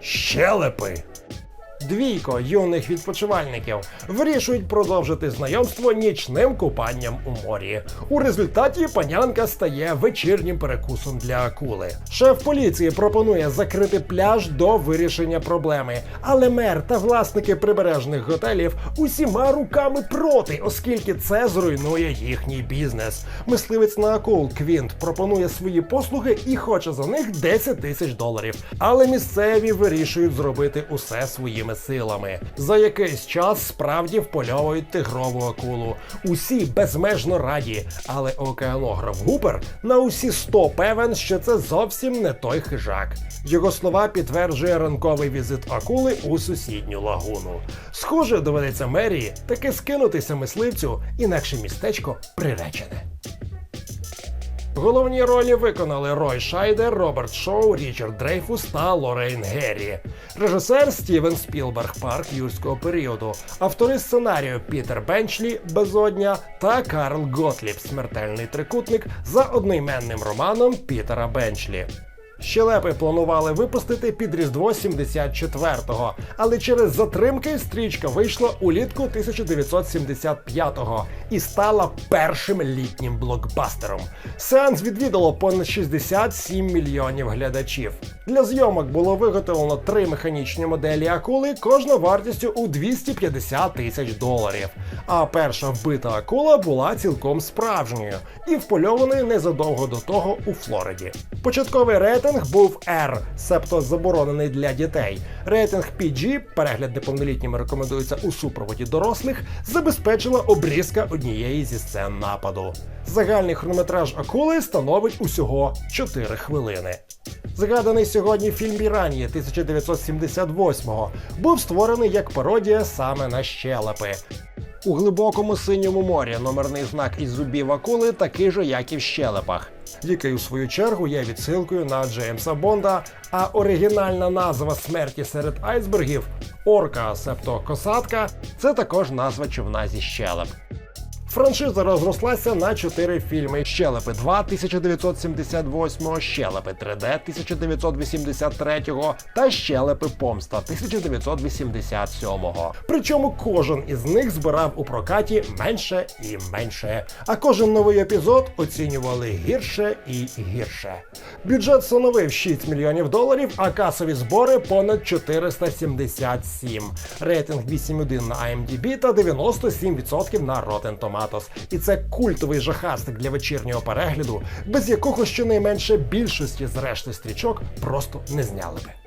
щелепи. Двійко юних відпочивальників вирішують продовжити знайомство нічним купанням у морі. У результаті панянка стає вечірнім перекусом для акули. Шеф поліції пропонує закрити пляж до вирішення проблеми, але мер та власники прибережних готелів усіма руками проти, оскільки це зруйнує їхній бізнес. Мисливець на акул Квінт пропонує свої послуги і хоче за них 10 тисяч доларів. Але місцеві вирішують зробити усе своїми силами. За якийсь час справді впольовують тигрову акулу. Усі безмежно раді, але океанограф Гупер на усі 100 певен, що це зовсім не той хижак. Його слова підтверджує ранковий візит акули у сусідню лагуну. Схоже, доведеться мерії таки скинутися мисливцю, інакше містечко приречене. Головні ролі виконали Рой Шайдер, Роберт Шоу, Річард Дрейфус та Лорейн Геррі. Режисер Стівен Спілберг Парк юрського періоду. Автори сценарію Пітер Бенчлі Безодня та Карл Готліб Смертельний трикутник за одноіменним романом Пітера Бенчлі. Щелепи планували випустити під Різдво 74-го, але через затримки стрічка вийшла улітку 1975-го і стала першим літнім блокбастером. Сеанс відвідало понад 67 мільйонів глядачів. Для зйомок було виготовлено три механічні моделі акули, кожна вартістю у 250 тисяч доларів. А перша вбита акула була цілком справжньою і впольованою незадовго до того у Флориді. Початковий рейтинг був R, себто заборонений для дітей. Рейтинг PG, перегляд неповнолітніми рекомендується у супроводі дорослих, забезпечила обрізка однієї зі сцен нападу. Загальний хронометраж акули становить усього 4 хвилини. Згаданий сьогодні фільм Іранії 1978-го був створений як пародія саме на щелепи. У глибокому синьому морі номерний знак із зубів акули такий же, як і в щелепах, який у свою чергу є відсилкою на Джеймса Бонда. А оригінальна назва смерті серед айсбергів орка, себто косатка, це також назва човна зі щелеп. Франшиза розрослася на чотири фільми: Щелепи 2 1978, Щелепи 3D 1983 та Щелепи Помста 1987-го. Причому кожен із них збирав у прокаті менше і менше. А кожен новий епізод оцінювали гірше і гірше. Бюджет становив 6 мільйонів доларів, а касові збори понад 477. Рейтинг 8,1 на IMDb та 97% на Rotten Tomatoes. І це культовий жахастик для вечірнього перегляду, без якого щонайменше більшості з решти стрічок просто не зняли би.